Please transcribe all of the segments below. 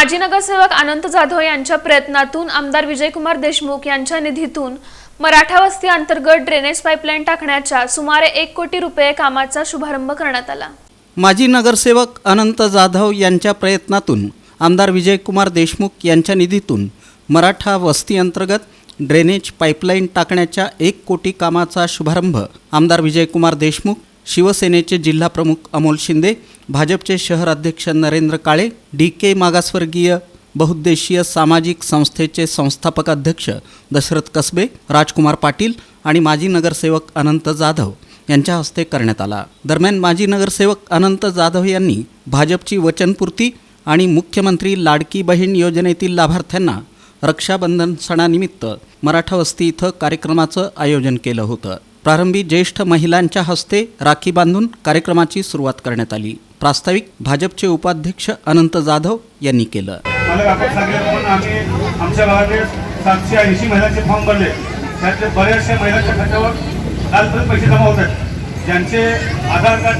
माजी नगरसेवक अनंत जाधव यांच्या प्रयत्नातून आमदार विजयकुमार देशमुख यांच्या निधीतून मराठा वस्ती अंतर्गत ड्रेनेज पाईपलाईन टाकण्याच्या सुमारे एक कोटी रुपये कामाचा शुभारंभ करण्यात आला. माजी नगरसेवक अनंत जाधव यांच्या प्रयत्नातून आमदार विजयकुमार देशमुख यांच्या निधीतून मराठा वस्ती अंतर्गत ड्रेनेज पाईपलाईन टाकण्याच्या एक कोटी कामाचा शुभारंभ आमदार विजयकुमार देशमुख शिवसेनेचे जिल्हाप्रमुख अमोल शिंदे भाजपचे शहर अध्यक्ष नरेंद्र काळे डी के मागासवर्गीय बहुद्देशीय सामाजिक संस्थेचे संस्थापक अध्यक्ष दशरथ कसबे राजकुमार पाटील आणि माजी नगरसेवक अनंत जाधव यांच्या हस्ते करण्यात आला. दरम्यान माजी नगरसेवक अनंत जाधव यांनी भाजपची वचनपूर्ती आणि मुख्यमंत्री लाडकी बहीण योजनेतील लाभार्थ्यांना रक्षाबंधन सणानिमित्त मराठा वस्ती इथं कार्यक्रमाचं आयोजन केलं होतं. प्रारंभी ज्येष्ठ महिलांच्या हस्ते राखी बांधून कार्यक्रमाची सुरुवात करण्यात आली. प्रास्ताविक भाजपचे उपाध्यक्ष अनंत जाधव यांनी केलं. आमच्या भागातले सातशे ऐंशी महिलांचे फॉर्म भरले. त्यातले बऱ्याचशा महिलांच्या खात्यावर कालपर्यंत पैसे जमा होत आहेत. ज्यांचे आधार कार्ड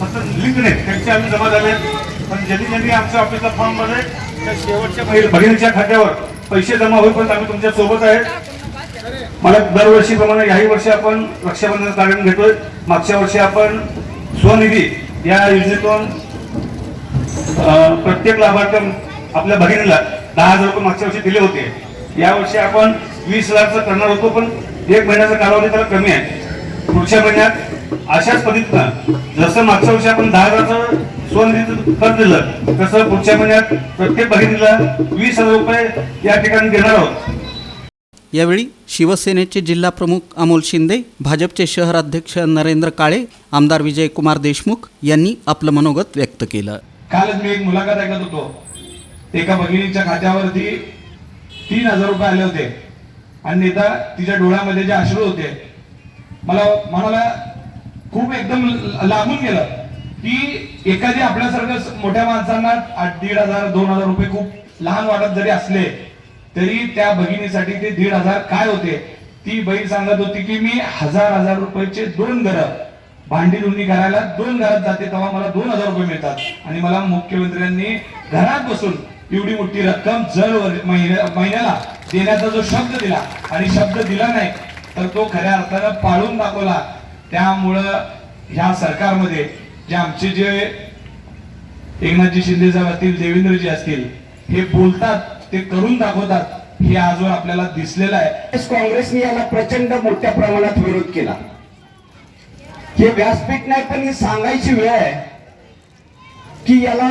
फक्त लिंक नाहीत त्यांचे आम्ही जमा झाले पण ज्यांनी ज्यांनी आमच्या ऑफिसला फॉर्म भरले त्या शेवटच्या महिला भगिनीच्या खात्यावर पैसे जमा होईपर्यंत आम्ही तुमच्यासोबत आहे. मला दरवर्षीप्रमाणे याही वर्षी आपण रक्षाबंधन कार्यक्रम घेतोय. मागच्या वर्षी आपण स्वनिधी या योजनेतून प्रत्येक लाभार्थ्या आपल्या भगिनीला दहा हजार रुपये मागच्या वर्षी दिले होते. यावर्षी आपण वीस हजारचं करणार होतो पण एक महिन्याचा कालावधी त्याला कमी आहे. पुढच्या महिन्यात अशाच पद्धतीनं जसं मागच्या वर्षी आपण दहा हजारचं स्वनिधीचं कर दिलं तसं पुढच्या महिन्यात प्रत्येक भगिनीला वीस हजार रुपये या ठिकाणी देणार आहोत. यावेळी शिवसेनेचे जिल्हाप्रमुख अमोल शिंदे भाजपचे शहराध्यक्ष नरेंद्र काळे आमदार विजयकुमार देशमुख यांनी आपलं मनोगत व्यक्त केलं. कालच मी एक मुलाखत ऐकत होतो. एका भगिनीच्या खात्यावरती तीन हजार रुपये आले होते. आणि नेता तिच्या डोळ्यामध्ये जे अश्रू होते मला मनाला खूप एकदम लांबून गेलं की एखादी आपल्यासारखं मोठ्या माणसांना आठ दीड हजार दोन हजार रुपये खूप लहान वाटत जरी असले तरी त्या भगिनीसाठी ते दीड हजार काय होते? ती बहीण सांगत होती की मी हजार हजार रुपयाचे दोन घरं भांडी धुंडी करायला दोन घरात जाते तेव्हा मला दोन हजार रुपये मिळतात. आणि मला मुख्यमंत्र्यांनी घरात बसून एवढी मोठी रक्कम जर महिन्या- महिन्याला देण्याचा जो शब्द दिला आणि शब्द दिला नाही तर तो खऱ्या अर्थानं पाळून दाखवला. त्यामुळं ह्या सरकारमध्ये जे आमचे जे एकनाथजी शिंदे साहेब असतील देवेंद्रजी असतील हे बोलतात. ते करून दाखवतात हे आजवर आपल्याला दिसलेलं आहे. काँग्रेसने याला प्रचंड मोठ्या प्रमाणात विरोध केला. हे व्यासपीठ नाही पण ही सांगायची वेळ आहे की याला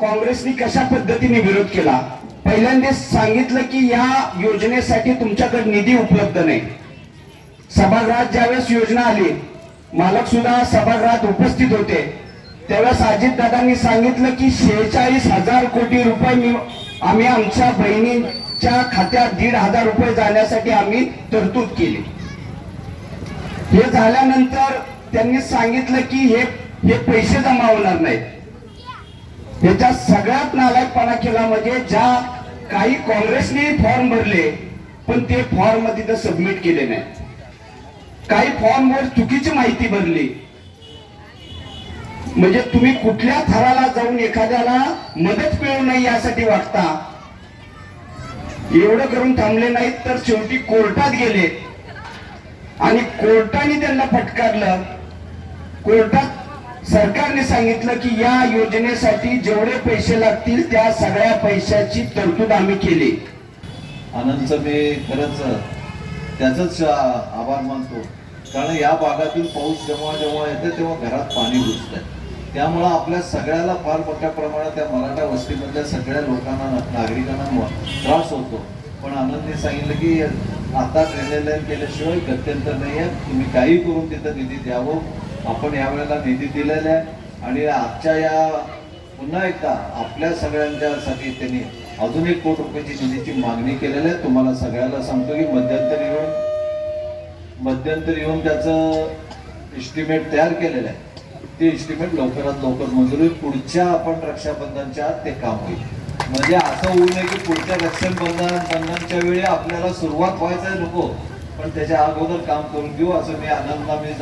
काँग्रेसने कशा पद्धतीने विरोध केला. पहिल्यांदा सांगितलं की या योजनेसाठी तुमच्याकडे निधी उपलब्ध नाही. सभागृहात ज्यावेळेस योजना आली मालक सुद्धा सभागृहात उपस्थित होते. त्यावेळेस अजितदादांनी सांगितलं की शेहेचाळीस हजार कोटी रुपये आम्ही आमच्या बहिणीच्या खात्यात दीड हजार रुपये जाण्यासाठी आम्ही तरतूद केली. हे झाल्यानंतर त्यांनी सांगितलं की हे हे पैसे जमा होणार नाहीत. याच्या सगळ्यात नालायकपणा केला म्हणजे ज्या काही काँग्रेसने फॉर्म भरले पण ते फॉर्म तिथं सबमिट केले नाही. काही फॉर्मवर चुकीची माहिती भरली म्हणजे तुम्ही कुठल्या थराला जाऊन एखाद्याला मदत मिळू नये यासाठी वागता? एवढं करून थांबले नाहीत तर शेवटी कोर्टात गेले. आणि कोर्टाने त्यांना फटकारलं. कोर्टात सरकारने सांगितलं की या योजनेसाठी जेवढे पैसे लागतील त्या सगळ्या पैशाची तरतूद आम्ही केली. आनंदचं मी खरंच त्याचंच आभार मानतो. कारण या भागातील पाऊस जेव्हा जेव्हा येते तेव्हा घरात पाणी घुसतंय. त्यामुळं आपल्या सगळ्याला फार मोठ्या प्रमाणात त्या मराठा वस्तीमधल्या सगळ्या लोकांना नागरिकांना त्रास होतो. पण आनंदने सांगितलं की आता ड्रेनेज लाईन केल्याशिवाय गत्यंतर नाही आहे. तुम्ही काही करून तिथं निधी द्यावं. आपण यावेळेला निधी दिलेला आहे. आणि आजच्या या पुन्हा एकदा आपल्या सगळ्यांच्यासाठी त्यांनी अजून एक कोटी रुपयाची निधीची मागणी केलेली आहे. तुम्हाला सगळ्याला सांगतो की मध्यंतरी येऊन मध्यंतरी येऊन त्याचं एस्टिमेट तयार केलेलं आहे. ते एस्टिमेट लवकरात लवकर मंजूर होईल. पुढच्या आपण रक्षाबंधनच्या ते काम होईल. म्हणजे असं होऊ नये की पुढच्या रक्षाबंधन बंधनच्या वेळी आपल्याला सुरुवात व्हायचं नको. पण त्याच्या अगोदर काम करून घेऊ असं मी आनंदा मी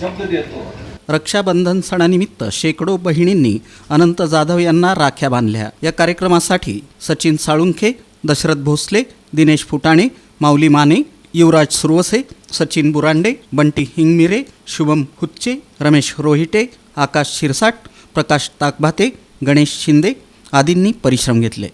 शब्द देतो. रक्षाबंधन सणानिमित्त शेकडो बहिणींनी अनंत जाधव यांना राख्या बांधल्या. या कार्यक्रमासाठी सचिन साळुंखे दशरथ भोसले दिनेश फुटाणे माऊली माने युवराज सुरवसे सचिन बुरांडे बंटी हिंगमिरे शुभम हुच्चे रमेश रोहिटे आकाश शिरसाट प्रकाश ताकभाते गणेश शिंदे आदींनी परिश्रम घेतले.